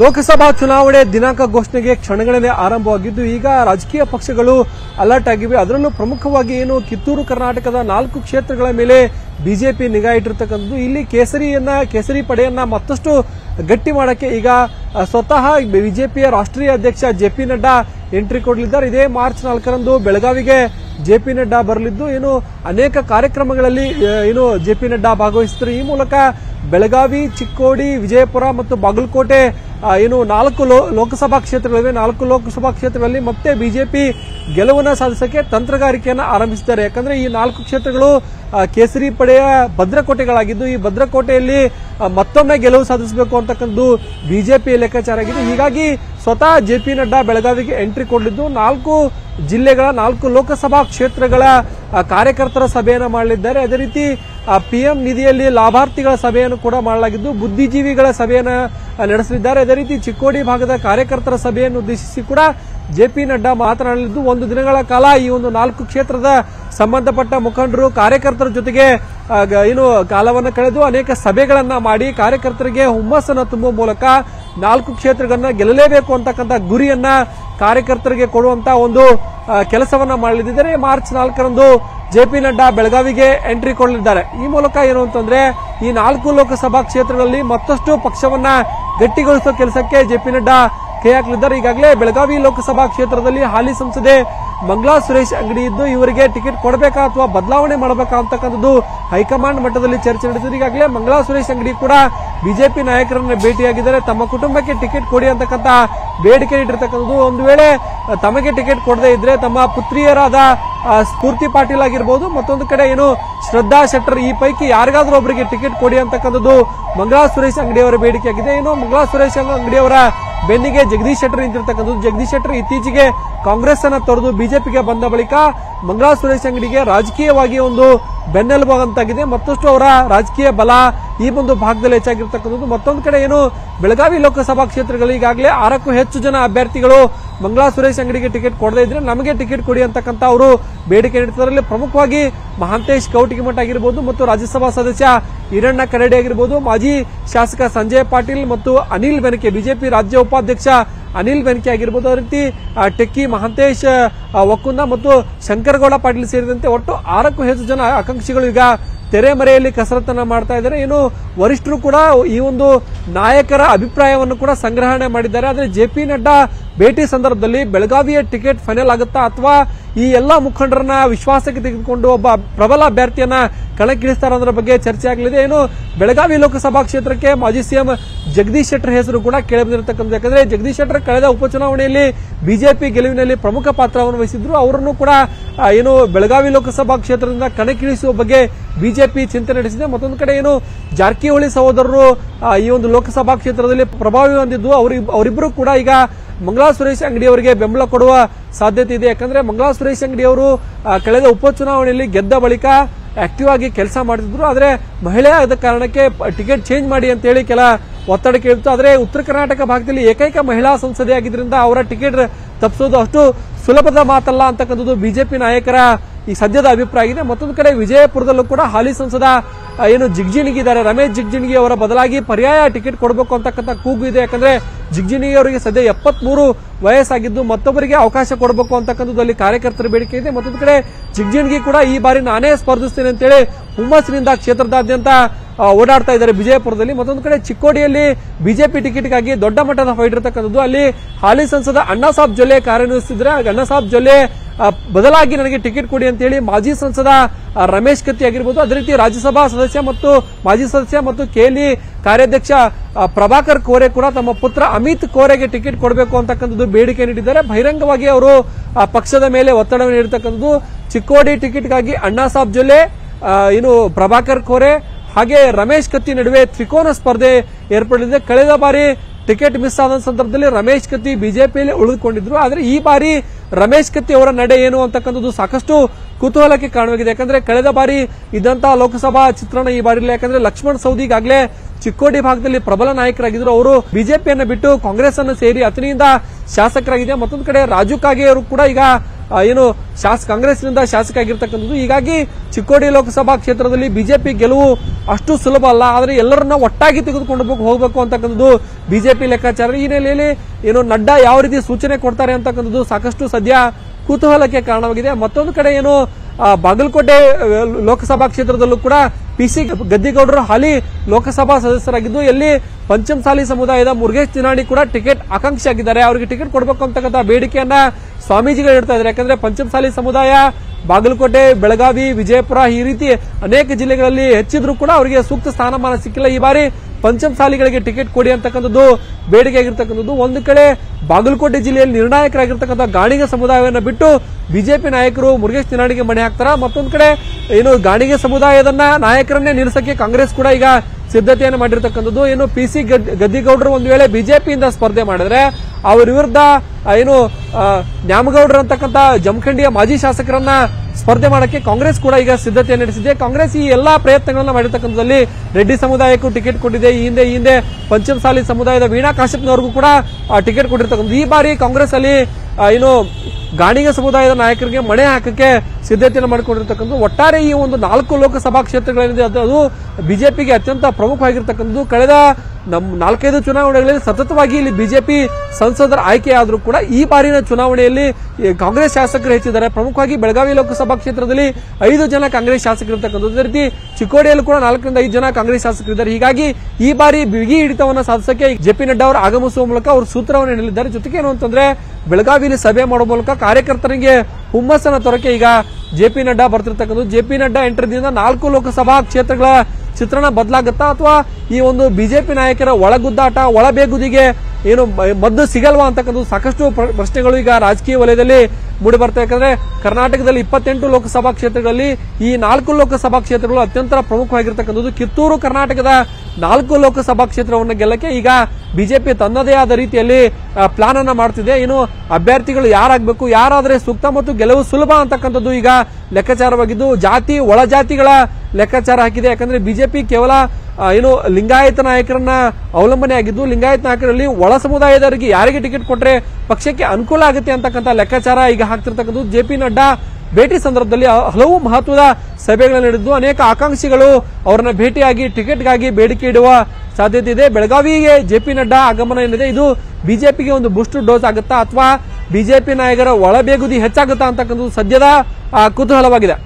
ಲೋಕಸಭಾ ಚುನಾವಣೆ ದಿನಾಂಕ ಘೋಷಣೆಗೆ ಕ್ಷಣಗಳಲ್ಲೇ ಆರಂಭವಾಗಿದ್ದು, ಈಗ ರಾಜಕೀಯ ಪಕ್ಷಗಳು ಅಲರ್ಟ್ ಆಗಿವೆ. ಅದರಲ್ಲೂ ಪ್ರಮುಖವಾಗಿ ಏನು, ಕಿತ್ತೂರು, ಕರ್ನಾಟಕದ ನಾಲ್ಕು ಕ್ಷೇತ್ರಗಳ ಮೇಲೆ ಬಿಜೆಪಿ ನಿಗಾ ಇಟ್ಟಿರ್ತಕ್ಕಂಥದ್ದು. ಇಲ್ಲಿ ಕೇಸರಿಯನ್ನ, ಕೇಸರಿ ಪಡೆಯನ್ನ ಮತ್ತಷ್ಟು ಗಟ್ಟಿ ಮಾಡಕ್ಕೆ ಈಗ ಸ್ವತಃ ಬಿಜೆಪಿಯ ರಾಷ್ಟ್ರೀಯ ಅಧ್ಯಕ್ಷ ಜೆ ಪಿ ನಡ್ಡಾ ಎಂಟ್ರಿ ಕೊಡಲಿದ್ದಾರೆ. ಇದೇ ಮಾರ್ಚ್ ನಾಲ್ಕರಂದು ಬೆಳಗಾವಿಗೆ ಜೆ ಪಿ ನಡ್ಡಾ ಬರಲಿದ್ದು, ಏನು ಅನೇಕ ಕಾರ್ಯಕ್ರಮಗಳಲ್ಲಿ ಏನು ಜೆ ಪಿ ನಡ್ಡಾ ಭಾಗವಹಿಸಿದ್ರು ಈ ಮೂಲಕ ಬೆಳಗಾವಿ, ಚಿಕ್ಕೋಡಿ, ವಿಜಯಪುರ ಮತ್ತು ಬಾಗಲಕೋಟೆ ಏನು ನಾಲ್ಕು ಲೋಕಸಭಾ ಕ್ಷೇತ್ರಗಳಿವೆ. ನಾಲ್ಕು ಲೋಕಸಭಾ ಕ್ಷೇತ್ರಗಳಲ್ಲಿ ಮತ್ತೆ ಬಿಜೆಪಿ ಗೆಲುವನ್ನು ಸಾಧಿಸಕ್ಕೆ ತಂತ್ರಗಾರಿಕೆಯನ್ನು ಆರಂಭಿಸಿದ್ದಾರೆ. ಯಾಕಂದ್ರೆ ಈ ನಾಲ್ಕು ಕ್ಷೇತ್ರಗಳು ಕೇಸರಿ ಪಡೆಯ ಭದ್ರಕೋಟೆಗಳಾಗಿದ್ದು, ಈ ಭದ್ರಕೋಟೆಯಲ್ಲಿ ಮತ್ತೊಮ್ಮೆ ಗೆಲುವು ಸಾಧಿಸಬೇಕು ಅಂತಕ್ಕಂಥದ್ದು ಬಿಜೆಪಿ ಲೆಕ್ಕಾಚಾರ ಆಗಿದೆ. ಹೀಗಾಗಿ ಸ್ವತಃ ಜೆ ಪಿ ನಡ್ಡಾ ಬೆಳಗಾವಿಗೆ ಎಂಟ್ರಿ ಕೊಡಲಿದ್ದು ನಾಲ್ಕು ಜಿಲ್ಲೆಗಳ ನಾಲ್ಕು ಲೋಕಸಭಾ ಕ್ಷೇತ್ರಗಳ ಕಾರ್ಯಕರ್ತರ ಸಭೆಯನ್ನು ಮಾಡಲಿದ್ದಾರೆ. ಅದೇ ರೀತಿ ಪಿಎಂ ನಿಧಿಯಲ್ಲಿ ಲಾಭಾರ್ಥಿಗಳ ಸಭೆಯನ್ನು ಕೂಡ ಮಾಡಲಾಗಿದ್ದು, ಬುದ್ಧಿಜೀವಿಗಳ ಸಭೆಯನ್ನು ನಡೆಸಲಿದ್ದಾರೆ. ಅದೇ ರೀತಿ, ಚಿಕ್ಕೋಡಿ ಭಾಗದ ಕಾರ್ಯಕರ್ತರ ಸಭೆಯನ್ನು ಉದ್ದೇಶಿಸಿ ಕೂಡ ಜೆ ಪಿ ನಡ್ಡಾ ಮಾತನಾಡಲಿದ್ದು, ಒಂದು ದಿನಗಳ ಕಾಲ ಈ ಒಂದು ನಾಲ್ಕು ಕ್ಷೇತ್ರದ ಸಂಬಂಧಪಟ್ಟ ಮುಖಂಡರು, ಕಾರ್ಯಕರ್ತರ ಜೊತೆಗೆ ಏನು, ಕಾಲವನ್ನು ಕಳೆದು ಅನೇಕ ಸಭೆಗಳನ್ನ ಮಾಡಿ, ಕಾರ್ಯಕರ್ತರಿಗೆ ಹುಮ್ಮಸ್ಸನ್ನು ತುಂಬುವ ಮೂಲಕ ನಾಲ್ಕು ಕ್ಷೇತ್ರಗಳನ್ನ ಗೆಲ್ಲಲೇಬೇಕು ಅಂತಕ್ಕಂಥ ಗುರಿಯನ್ನ ಕಾರ್ಯಕರ್ತರಿಗೆ ಕೊಡುವಂತ ಒಂದು ಕೆಲಸವನ್ನ ಮಾಡಲಿದ್ದಾರೆ. ಮಾರ್ಚ್ ನಾಲ್ಕರಂದು ಜೆ ಪಿ ನಡ್ಡಾ ಬೆಳಗಾವಿಗೆ ಎಂಟ್ರಿ ಕೊಡಲಿದ್ದಾರೆ. ಈ ಮೂಲಕ ಏನು ಅಂತಂದ್ರೆ, ಈ ನಾಲ್ಕು ಲೋಕಸಭಾ ಕ್ಷೇತ್ರಗಳಲ್ಲಿ ಮತ್ತಷ್ಟು ಪಕ್ಷವನ್ನ ಗಟ್ಟಿಗೊಳಿಸುವ ಕೆಲಸಕ್ಕೆ ಜೆ ಪಿ ನಡ್ಡಾ ಕೈ ಹಾಕಲಿದ್ದಾರೆ. ಈಗಾಗಲೇ ಬೆಳಗಾವಿ ಲೋಕಸಭಾ ಕ್ಷೇತ್ರದಲ್ಲಿ ಹಾಲಿ ಸಂಸದೆ ಮಂಗ್ಲಾ ಸುರೇಶ್ ಅಂಗಡಿ ಇದ್ದು, ಇವರಿಗೆ ಟಿಕೆಟ್ ಕೊಡಬೇಕಾ ಅಥವಾ ಬದಲಾವಣೆ ಮಾಡಬೇಕಾ ಅಂತಕ್ಕಂಥದ್ದು ಹೈಕಮಾಂಡ್ ಮಟ್ಟದಲ್ಲಿ ಚರ್ಚೆ ನಡೆಸಿದ್ರು ಈಗಾಗಲೇ ಮಂಗ್ಲಾ ಸುರೇಶ್ ಅಂಗಡಿ ಕೂಡ ಬಿಜೆಪಿ ನಾಯಕರನ್ನ ಭೇಟಿಯಾಗಿದ್ದಾರೆ. ತಮ್ಮ ಕುಟುಂಬಕ್ಕೆ ಟಿಕೆಟ್ ಕೊಡಿ ಅಂತಕ್ಕಂತ ಬೇಡಿಕೆ ಇಟ್ಟಿರ್ತಕ್ಕಂಥದ್ದು ಒಂದು ವೇಳೆ ತಮಗೆ ಟಿಕೆಟ್ ಕೊಡದೇ ಇದ್ರೆ ತಮ್ಮ ಪುತ್ರಿಯರಾದ ಸ್ಫೂರ್ತಿ ಪಾಟೀಲ್ ಆಗಿರ್ಬೋದು, ಮತ್ತೊಂದು ಕಡೆ ಏನು ಶ್ರದ್ಧಾ ಶೆಟ್ಟರ್ ಈ ಪೈಕಿ ಯಾರಿಗಾದ್ರೂ ಒಬ್ಬರಿಗೆ ಟಿಕೆಟ್ ಕೊಡಿ ಅಂತಕ್ಕಂಥದ್ದು ಮಂಗಳಾ ಸುರೇಶ್ ಅಂಗಡಿಯವರ ಬೇಡಿಕೆ ಆಗಿದೆ. ಏನು ಮಂಗಳಾ ಸುರೇಶ್ ಅಂಗಡಿಯವರ ಬೆನ್ನಿಗೆ ಜಗದೀಶ್ ಶೆಟ್ಟರ್ ನಿಂತಿರ್ತಕ್ಕಂಥದ್ದು. ಜಗದೀಶ್ ಶೆಟ್ಟರ್ ಇತ್ತೀಚೆಗೆ ಕಾಂಗ್ರೆಸ್ ಅನ್ನ ತೊರೆದು ಬಿಜೆಪಿಗೆ ಬಂದ ಬಳಿಕ ಮಂಗಳಾ ಸುರೇಶ್ ಅಂಗಡಿಗೆ ರಾಜಕೀಯವಾಗಿ ಒಂದು ಬೆನ್ನೆಲುಬಾಗಂತಾಗಿದೆ ಮತ್ತಷ್ಟು ಅವರ ರಾಜಕೀಯ ಬಲ ಈ ಒಂದು ಭಾಗದಲ್ಲಿ ಹೆಚ್ಚಾಗಿರ್ತಕ್ಕಂಥದ್ದು. ಮತ್ತೊಂದು ಕಡೆ ಏನು, ಬೆಳಗಾವಿ ಲೋಕಸಭಾ ಕ್ಷೇತ್ರಗಳು ಈಗಾಗಲೇ ಆರಕ್ಕೂ ಹೆಚ್ಚು ಜನ ಅಭ್ಯರ್ಥಿಗಳು ಮಂಗಳಾ ಸುರೇಶ್ ಅಂಗಡಿಗೆ ಟಿಕೆಟ್ ಕೊಡದೇ ಇದ್ರೆ ನಮಗೆ ಟಿಕೆಟ್ ಕೊಡಿ ಅಂತಕ್ಕಂಥ ಅವರು ಬೇಡಿಕೆ ನೀಡುತ್ತಿದ್ದಾರೆ ಪ್ರಮುಖವಾಗಿ ಮಹಾಂತೇಶ್ ಕೌಟಿಗಿಮಠ ಆಗಿರ್ಬೋದು ಮತ್ತು ರಾಜ್ಯಸಭಾ ಸದಸ್ಯ ಈರಣ್ಣ ಕರಡಿ ಆಗಿರ್ಬೋದು. ಮಾಜಿ ಶಾಸಕ ಸಂಜಯ್ ಪಾಟೀಲ್ ಮತ್ತು ಅನಿಲ್ ಬೆನಕೆ, ಬಿಜೆಪಿ ರಾಜ್ಯ ಉಪಾಧ್ಯಕ್ಷ ಅನಿಲ್ ಬೆನ್ಕಿ ಆಗಿರ್ಬೋದು, ಅದೇ ರೀತಿ ಟೆಕ್ಕಿ, ಮಹಂತೇಶ್ ಒಕ್ಕುಂದ ಮತ್ತು ಶಂಕರಗೌಡ ಪಾಟೀಲ್ ಸೇರಿದಂತೆ ಒಟ್ಟು ಆರಕ್ಕೂ ಹೆಚ್ಚು ಜನ ಆಕಾಂಕ್ಷಿಗಳು ಈಗ ತೆರೆಮರೆಯಲ್ಲಿ ಕಸರತ್ತನ್ನ ಮಾಡ್ತಾ ಇದ್ದಾರೆ. ಏನು ವರಿಷ್ಠರು ಕೂಡ ಈ ಒಂದು ನಾಯಕರ ಅಭಿಪ್ರಾಯವನ್ನು ಕೂಡ ಸಂಗ್ರಹಣೆ ಮಾಡಿದ್ದಾರೆ. ಆದರೆ ಜೆ ಪಿ ನಡ್ಡಾ ಭೇಟಿ ಸಂದರ್ಭದಲ್ಲಿ ಬೆಳಗಾವಿಯ ಟಿಕೆಟ್ ಫೈನಲ್ ಆಗುತ್ತಾ ಅಥವಾ ಈ ಎಲ್ಲಾ ಮುಖಂಡರನ್ನ ವಿಶ್ವಾಸಕ್ಕೆ ತೆಗೆದುಕೊಂಡು ಒಬ್ಬ ಪ್ರಬಲ ಅಭ್ಯರ್ಥಿಯನ್ನ ಕಣಕ್ಕಿಳಿಸ್ತಾರ ಅನ್ನೋದ್ರ ಬಗ್ಗೆ ಚರ್ಚೆ ಆಗಲಿದೆ. ಏನು ಬೆಳಗಾವಿ ಲೋಕಸಭಾ ಕ್ಷೇತ್ರಕ್ಕೆ ಮಾಜಿ ಸಿಎಂ ಜಗದೀಶ್ ಶೆಟ್ಟರ್ ಹೆಸರು ಕೂಡ ಕೇಳಿಬಂದಿರತಕ್ಕಂಥದ್ದು. ಯಾಕಂದ್ರೆ ಜಗದೀಶ್ ಶೆಟ್ಟರ್ ಕಳೆದ ಉಪಚುನಾವಣೆಯಲ್ಲಿ ಬಿಜೆಪಿ ಗೆಲುವಿನಲ್ಲಿ ಪ್ರಮುಖ ಪಾತ್ರವನ್ನು ವಹಿಸಿದ್ರು. ಅವರನ್ನು ಕೂಡ ಏನು ಬೆಳಗಾವಿ ಲೋಕಸಭಾ ಕ್ಷೇತ್ರದಿಂದ ಕಣಕ್ಕಿಳಿಸುವ ಬಗ್ಗೆ ಬಿಜೆಪಿ ಚಿಂತನೆ ನಡೆಸಿದೆ. ಮತ್ತೊಂದು ಕಡೆ ಏನು, ಜಾರಕಿಹೊಳಿ ಸಹೋದರರು ಈ ಒಂದು ಲೋಕಸಭಾ ಕ್ಷೇತ್ರದಲ್ಲಿ ಪ್ರಭಾವಿ ಹೊಂದಿದ್ದು ಅವರಿ- ಅವರಿಬ್ಬರು ಕೂಡ ಈಗ ಮಂಗಳಾ ಸುರೇಶ್ ಅಂಗಡಿ ಅವರಿಗೆ ಬೆಂಬಲ ಕೊಡುವ ಸಾಧ್ಯತೆ ಇದೆ. ಯಾಕಂದ್ರೆ ಮಂಗಳಾ ಸುರೇಶ್ ಅಂಗಡಿ ಅವರು ಕಳೆದ ಉಪಚುನಾವಣೆಯಲ್ಲಿ ಗೆದ್ದ ಬಳಿಕ ಆಕ್ಟಿವ್ ಆಗಿ ಕೆಲಸ ಮಾಡ್ತಿದ್ರು. ಆದ್ರೆ ಮಹಿಳೆ ಆದ ಕಾರಣಕ್ಕೆ ಟಿಕೆಟ್ ಚೇಂಜ್ ಮಾಡಿ ಅಂತ ಹೇಳಿ ಕೆಲ ಒತ್ತಡ ಕೇಳಿತ್ತು ಆದ್ರೆ ಉತ್ತರ ಕರ್ನಾಟಕ ಭಾಗದಲ್ಲಿ ಏಕೈಕ ಮಹಿಳಾ ಸಂಸದೆ ಆಗಿದ್ರಿಂದ ಅವರ ಟಿಕೆಟ್ ತಪ್ಪಿಸೋದು ಅಷ್ಟು ಸುಲಭದ ಮಾತಲ್ಲ ಅಂತಕ್ಕಂಥದ್ದು ಬಿಜೆಪಿ ನಾಯಕರ ಈ ಸದ್ಯದ ಅಭಿಪ್ರಾಯ ಇದೆ. ಮತ್ತೊಂದು ಕಡೆ ವಿಜಯಪುರದಲ್ಲೂ ಕೂಡ ಹಾಲಿ ಸಂಸದ ಏನು ಜಿಗ್ಜಿಣಿಗಿ ಇದ್ದಾರೆ ರಮೇಶ್ ಜಿಗ್ಜಿಣಿಗಿ ಅವರ ಬದಲಾಗಿ ಪರ್ಯಾಯ ಟಿಕೆಟ್ ಕೊಡಬೇಕು ಅಂತಕ್ಕಂಥ ಕೂಗು ಇದೆ. ಯಾಕಂದ್ರೆ ಜಿಗ್ಜಿಣಿಗಿ ಅವರಿಗೆ ಸದ್ಯ ಎಪ್ಪತ್ಮೂರು ವಯಸ್ಸಾಗಿದ್ದು ಮತ್ತೊಬ್ಬರಿಗೆ ಅವಕಾಶ ಕೊಡಬೇಕು ಅಂತಕ್ಕಂಥದ್ದು ಅಲ್ಲಿ ಕಾರ್ಯಕರ್ತರ ಬೇಡಿಕೆ ಇದೆ. ಮತ್ತೊಂದು ಕಡೆ ಜಿಗ್ಜಿಣಿಗಿ ಕೂಡ ಈ ಬಾರಿ ನಾನೇ ಸ್ಪರ್ಧಿಸ್ತೇನೆ ಅಂತೇಳಿ ಹುಮ್ಮಸ್ಸಿನಿಂದ ಕ್ಷೇತ್ರದಾದ್ಯಂತ ಓಡಾಡ್ತಾ ಇದ್ದಾರೆ ವಿಜಯಪುರದಲ್ಲಿ. ಮತ್ತೊಂದು ಕಡೆ ಚಿಕ್ಕೋಡಿಯಲ್ಲಿ ಬಿಜೆಪಿ ಟಿಕೆಟ್ಗಾಗಿ ದೊಡ್ಡ ಮಟ್ಟದ ಫೈಟ್ ಇರತಕ್ಕಂಥದ್ದು. ಅಲ್ಲಿ ಹಾಲಿ ಸಂಸದ ಅಣ್ಣಾ ಸಾಬ್ ಜೊಲ್ಲೆ ಕಾರ್ಯನಿರ್ವಹಿಸಿದ್ರೆ ಅಣ್ಣಾ ಸಾಬ್ ಜೊಲ್ಲೆ ಬದಲಾಗಿ ನನಗೆ ಟಿಕೆಟ್ ಕೊಡಿ ಅಂತ ಹೇಳಿ ಮಾಜಿ ಸಂಸದ ರಮೇಶ್ ಕತ್ತಿ ಆಗಿರ್ಬೋದು. ಅದೇ ರೀತಿ ರಾಜ್ಯಸಭಾ ಸದಸ್ಯ ಮತ್ತು ಮಾಜಿ ಸದಸ್ಯ ಮತ್ತು ಕೆಎಲ್ಇ ಕಾರ್ಯಾಧ್ಯಕ್ಷ ಪ್ರಭಾಕರ್ ಕೋರೆ ಕೂಡ ತಮ್ಮ ಪುತ್ರ ಅಮಿತ್ ಕೋರೆಗೆ ಟಿಕೆಟ್ ಕೊಡಬೇಕು ಅಂತಕ್ಕಂಥದ್ದು ಬೇಡಿಕೆ ನೀಡಿದ್ದಾರೆ. ಬಹಿರಂಗವಾಗಿ ಅವರು ಪಕ್ಷದ ಮೇಲೆ ಒತ್ತಡವನ್ನು ನೀಡತಕ್ಕಂಥದ್ದು ಚಿಕ್ಕೋಡಿ ಟಿಕೆಟ್ಗಾಗಿ ಅಣ್ಣಾಸಾಬ್ ಜೊಲ್ಲೆ ಆ, ಏನು ಪ್ರಭಾಕರ್ ಕೋರೆ ಹಾಗೆ ರಮೇಶ್ ಕತ್ತಿ ನಡುವೆ ತ್ರಿಕೋನ ಸ್ಪರ್ಧೆ ಏರ್ಪಡಲಿದೆ ಕಳೆದ ಬಾರಿ ಟಿಕೆಟ್ ಮಿಸ್ ಆದ ಸಂದರ್ಭದಲ್ಲಿ ರಮೇಶ್ ಕತ್ತಿ ಬಿಜೆಪಿಯಲ್ಲಿ ಉಳಿದುಕೊಂಡಿದ್ರು. ಆದರೆ ಈ ಬಾರಿ ರಮೇಶ್ ಕತ್ತಿ ಅವರ ನಡೆ ಏನು ಅಂತಕ್ಕಂಥದ್ದು ಸಾಕಷ್ಟು ಕುತೂಹಲಕ್ಕೆ ಕಾರಣವಾಗಿದೆ. ಯಾಕಂದ್ರೆ ಕಳೆದ ಬಾರಿ ಇದ್ದಂತಹ ಲೋಕಸಭಾ ಚಿತ್ರಣ ಈ ಬಾರಿ ಇಲ್ಲ ಯಾಕಂದ್ರೆ ಲಕ್ಷ್ಮಣ್ ಸೌದಿ ಈಗಾಗಲೇ ಚಿಕ್ಕೋಡಿ ಭಾಗದಲ್ಲಿ ಪ್ರಬಲ ನಾಯಕರಾಗಿದ್ದರು ಅವರು ಬಿಜೆಪಿಯನ್ನು ಬಿಟ್ಟು ಕಾಂಗ್ರೆಸ್ ಅನ್ನು ಸೇರಿ ಅತನಿಯಿಂದ ಶಾಸಕರಾಗಿದೆ. ಮತ್ತೊಂದು ಕಡೆ ರಾಜು ಕಾಗೆ ಅವರು ಕೂಡ ಈಗ ಏನು ಶಾಸಕ ಕಾಂಗ್ರೆಸ್ನಿಂದ ಶಾಸಕ ಆಗಿರ್ತಕ್ಕಂಥದ್ದು ಹೀಗಾಗಿ ಚಿಕ್ಕೋಡಿ ಲೋಕಸಭಾ ಕ್ಷೇತ್ರದಲ್ಲಿ ಬಿಜೆಪಿ ಗೆಲುವು ಅಷ್ಟು ಸುಲಭ ಅಲ್ಲ. ಆದರೆ ಎಲ್ಲರನ್ನ ಒಟ್ಟಾಗಿ ತೆಗೆದುಕೊಂಡು ಹೋಗ್ಬೇಕು- ಅಂತಕ್ಕಂಥದ್ದು ಬಿಜೆಪಿ ಲೆಕ್ಕಾಚಾರ. ಈ ನೆಲೆಯಲ್ಲಿ ಏನು ನಡ್ಡಾ ಯಾವ ರೀತಿ ಸೂಚನೆ ಕೊಡ್ತಾರೆ ಅಂತಕ್ಕಂಥದ್ದು ಸಾಕಷ್ಟು ಸದ್ಯ ಕುತೂಹಲಕ್ಕೆ ಕಾರಣವಾಗಿದೆ. ಮತ್ತೊಂದು ಕಡೆ ಏನು ಬಾಗಲಕೋಟೆ ಲೋಕಸಭಾ ಕ್ಷೇತ್ರದಲ್ಲೂ ಕೂಡ ಪಿ ಸಿ ಗದ್ದಿಗೌಡರು ಹಾಲಿ ಲೋಕಸಭಾ ಸದಸ್ಯರಾಗಿದ್ದು ಎಲ್ಲಿ ಪಂಚಮಸಾಲಿ ಸಮುದಾಯದ ಮುರುಗೇಶ್ ತಿನಾಡಿ ಕೂಡ ಟಿಕೆಟ್ ಆಕಾಂಕ್ಷಿ ಆಗಿದ್ದಾರೆ ಅವರಿಗೆ ಟಿಕೆಟ್ ಕೊಡಬೇಕು ಅಂತಕ್ಕಂಥ ಬೇಡಿಕೆಯನ್ನ ಸ್ವಾಮೀಜಿಗಳು ಇಡ್ತಾ ಇದ್ದಾರೆ ಯಾಕಂದ್ರೆ ಪಂಚಮಸಾಲಿ ಸಮುದಾಯ ಬಾಗಲಕೋಟೆ ಬೆಳಗಾವಿ ವಿಜಯಪುರ ಈ ರೀತಿ ಅನೇಕ ಜಿಲ್ಲೆಗಳಲ್ಲಿ ಹೆಚ್ಚಿದ್ರು ಕೂಡ ಅವರಿಗೆ ಸೂಕ್ತ ಸ್ಥಾನಮಾನ ಸಿಕ್ಕಿಲ್ಲ. ಈ ಬಾರಿ ಪಂಚಮಸಾಲಿಗಳಿಗೆ ಟಿಕೆಟ್ ಕೊಡಿ ಅಂತಕ್ಕಂಥದ್ದು, ಬೇಡಿಕೆ ಆಗಿರ್ತಕ್ಕಂಥದ್ದು, ಒಂದು ಕಡೆ ಬಾಗಲಕೋಟೆ ಜಿಲ್ಲೆಯಲ್ಲಿ ನಿರ್ಣಾಯಕರಾಗಿರ್ತಕ್ಕಂಥ ಗಾಣಿಗ ಸಮುದಾಯವನ್ನು ಬಿಟ್ಟು ಬಿಜೆಪಿ ನಾಯಕರು ಮುರುಗೇಶ್ ತಿನಾಡಿಗೆ ಮಣೆ ಹಾಕ್ತಾರ? ಮತ್ತೊಂದು ಕಡೆ ಏನು ಗಾಣಿಗೆ ಸಮುದಾಯದನ್ನ ನಾಯಕರನ್ನೇ ನಿಲ್ಲಿಸಕ್ಕೆ ಕಾಂಗ್ರೆಸ್ ಕೂಡ ಈಗ ಸಿದ್ಧತೆಯನ್ನು ಮಾಡಿರ್ತಕ್ಕಂಥದ್ದು. ಏನು ಪಿ ಸಿ ಗದ್ದಿಗೌಡರು ಒಂದು ವೇಳೆ ಬಿಜೆಪಿಯಿಂದ ಸ್ಪರ್ಧೆ ಮಾಡಿದ್ರೆ, ಅವರ ವಿರುದ್ಧ ಏನು ನ್ಯಾಮಗೌಡರು ಅಂತಕ್ಕಂಥ ಜಮಖಂಡಿಯ ಮಾಜಿ ಶಾಸಕರನ್ನ ಸ್ಪರ್ಧೆ ಮಾಡಕ್ಕೆ ಕಾಂಗ್ರೆಸ್ ಕೂಡ ಈಗ ಸಿದ್ಧತೆ ನಡೆಸಿದೆ. ಕಾಂಗ್ರೆಸ್ ಈ ಎಲ್ಲಾ ಪ್ರಯತ್ನಗಳನ್ನ ಮಾಡಿರ್ತಕ್ಕಂಥದ್ದಲ್ಲಿ ರೆಡ್ಡಿ ಸಮುದಾಯಕ್ಕೂ ಟಿಕೆಟ್ ಕೊಟ್ಟಿದೆ. ಈ ಹಿಂದೆ ಈ ಹಿಂದೆ ಪಂಚಮಸಾಲಿ ಸಮುದಾಯದ ವೀಣಾ ಕಾಶ್ಯಪ್ನವರಿಗೂ ಕೂಡ ಟಿಕೆಟ್ ಕೊಟ್ಟಿರ್ತಕ್ಕಂಥ ಈ ಬಾರಿ ಕಾಂಗ್ರೆಸ್ ಅಲ್ಲಿ ಏನು ಗಾಣಿಗ ಸಮುದಾಯದ ನಾಯಕರಿಗೆ ಮಣೆ ಹಾಕಕ್ಕೆ ಸಿದ್ಧತೆಯನ್ನು ಮಾಡಿಕೊಂಡಿರ್ತಕ್ಕಂಥ ಒಟ್ಟಾರೆ ಈ ಒಂದು ನಾಲ್ಕು ಲೋಕಸಭಾ ಕ್ಷೇತ್ರಗಳೇನಿದೆ ಅದು ಬಿಜೆಪಿಗೆ ಅತ್ಯಂತ ಪ್ರಮುಖವಾಗಿರ್ತಕ್ಕಂಥದ್ದು. ಕಳೆದ ನಮ್ಮ ನಾಲ್ಕೈದು ಚುನಾವಣೆಗಳಲ್ಲಿ ಸತತವಾಗಿ ಇಲ್ಲಿ ಬಿಜೆಪಿ ಸಂಸದರ ಆಯ್ಕೆ ಕೂಡ ಈ ಬಾರಿನ ಚುನಾವಣೆಯಲ್ಲಿ ಕಾಂಗ್ರೆಸ್ ಶಾಸಕರು ಹೆಚ್ಚಿದ್ದಾರೆ. ಪ್ರಮುಖವಾಗಿ ಬೆಳಗಾವಿ ಲೋಕಸಭಾ ಕ್ಷೇತ್ರದಲ್ಲಿ ಐದು ಜನ ಕಾಂಗ್ರೆಸ್ ಶಾಸಕರು ಇರ್ತಕ್ಕಂಥದ್ದು ಅದೇ ರೀತಿ ಚಿಕ್ಕೋಡಿಯಲ್ಲೂ ಕೂಡ ನಾಲ್ಕರಿಂದ ಐದು ಜನ ಕಾಂಗ್ರೆಸ್ ಶಾಸಕರಿದ್ದಾರೆ. ಹೀಗಾಗಿ ಈ ಬಾರಿ ಬಿಗಿ ಹಿಡಿತವನ್ನು ಸಾಧಿಸಕ್ಕೆ ಜೆ ಪಿ ನಡ್ಡಾ ಅವರು ಆಗಮಿಸುವ ಮೂಲಕ ಅವರು ಸೂತ್ರವನ್ನು ಹೇಳಿದ್ದಾರೆ ಜೊತೆಗೆ ಏನು ಅಂತಂದ್ರೆ ಬೆಳಗಾವಿಯಲ್ಲಿ ಸಭೆ ಮಾಡುವ ಮೂಲಕ ಕಾರ್ಯಕರ್ತರಿಗೆ ಹುಮ್ಮಸ್ಸನ್ನು ತೊರಕೆ ಈಗ ಜೆ ಪಿ ನಡ್ಡಾ ಬರ್ತಿರ್ತಕ್ಕಂಥದ್ದು. ಜೆ ಪಿ ನಡ್ಡಾ ಎಂಟರದಿಂದ ನಾಲ್ಕು ಲೋಕಸಭಾ ಕ್ಷೇತ್ರಗಳ ಚಿತ್ರಣ ಬದಲಾಗುತ್ತಾ ಅಥವಾ ಈ ಒಂದು ಬಿಜೆಪಿ ನಾಯಕರ ಒಳಗುದ್ದಾಟ, ಒಳಬೇಗುದಿಗೆ ಏನು ಮದ್ದು ಸಿಗಲ್ವಾ ಅಂತಕ್ಕಂಥದ್ದು ಸಾಕಷ್ಟು ಪ್ರ- ಪ್ರಶ್ನೆಗಳು ಈಗ ರಾಜಕೀಯ ವಲಯದಲ್ಲಿ ಮೂಡಿ ಬರ್ತಾ ಯಾಕಂದ್ರೆ ಕರ್ನಾಟಕದಲ್ಲಿ ಇಪ್ಪತ್ತೆಂಟು ಲೋಕಸಭಾ ಕ್ಷೇತ್ರಗಳಲ್ಲಿ ಈ ನಾಲ್ಕು ಲೋಕಸಭಾ ಕ್ಷೇತ್ರಗಳು ಅತ್ಯಂತ ಪ್ರಮುಖವಾಗಿರ್ತಕ್ಕಂಥದ್ದು. ಕಿತ್ತೂರು ಕರ್ನಾಟಕದ ನಾಲ್ಕು ಲೋಕಸಭಾ ಕ್ಷೇತ್ರವನ್ನು ಗೆಲ್ಲಕ್ಕೆ ಈಗ ಬಿಜೆಪಿ ತನ್ನದೇ ಆದ ರೀತಿಯಲ್ಲಿ ಪ್ಲಾನ್ ಅನ್ನ ಮಾಡ್ತಿದೆ. ಇನ್ನು ಅಭ್ಯರ್ಥಿಗಳು ಯಾರಾಗಬೇಕು, ಯಾರಾದ್ರೆ ಸೂಕ್ತ ಮತ್ತು ಗೆಲುವು ಸುಲಭ ಅಂತಕ್ಕಂಥದ್ದು ಈಗ ಲೆಕ್ಕಾಚಾರವಾಗಿದ್ದು, ಜಾತಿ ಒಳಜಾತಿಗಳ ಲೆಕ್ಕಾಚಾರ ಹಾಕಿದೆ. ಯಾಕಂದ್ರೆ ಬಿಜೆಪಿ ಕೇವಲ ಏನು, ಲಿಂಗಾಯತ ನಾಯಕರನ್ನ ಅವಲಂಬನೆ ಆಗಿದ್ದು, ಲಿಂಗಾಯತ ನಾಯಕರಲ್ಲಿ ಒಳ ಸಮುದಾಯದವರಿಗೆ ಯಾರಿಗೆ ಟಿಕೆಟ್ ಕೊಟ್ಟರೆ ಪಕ್ಷಕ್ಕೆ ಅನುಕೂಲ ಆಗುತ್ತೆ ಅಂತಕ್ಕಂಥ ಲೆಕ್ಕಾಚಾರ ಈಗ ಹಾಕ್ತಿರ್ತಕ್ಕಂಥದ್ದು ಜೆ ಪಿ ನಡ್ಡಾ. ಭೇಟಿ ಸಂದರ್ಭದಲ್ಲಿ ಹಲವು ಮಹತ್ವದ ಸಭೆಗಳನ್ನು ನಡೆದು ಅನೇಕ ಆಕಾಂಕ್ಷಿಗಳು ಅವರನ್ನ ಭೇಟಿಯಾಗಿ, ಟಿಕೆಟ್ಗಾಗಿ ಬೇಡಿಕೆ ಇಡುವ ಸಾಧ್ಯತೆ ಇದೆ. ಬೆಳಗಾವಿಗೆ ಜೆ ಪಿ ನಡ್ಡಾ ಆಗಮನ ಏನಿದೆ, ಇದು ಬಿಜೆಪಿಗೆ ಒಂದು ಬೂಸ್ಟ್ ಡೋಸ್ ಆಗುತ್ತಾ ಅಥವಾ ಬಿಜೆಪಿ ನಾಯಕರ ಒಳಬೇಗುದಿ ಹೆಚ್ಚಾಗುತ್ತಾ ಅಂತಕ್ಕಂಥದ್ದು ಸದ್ಯದ ಕುತೂಹಲವಾಗಿದೆ.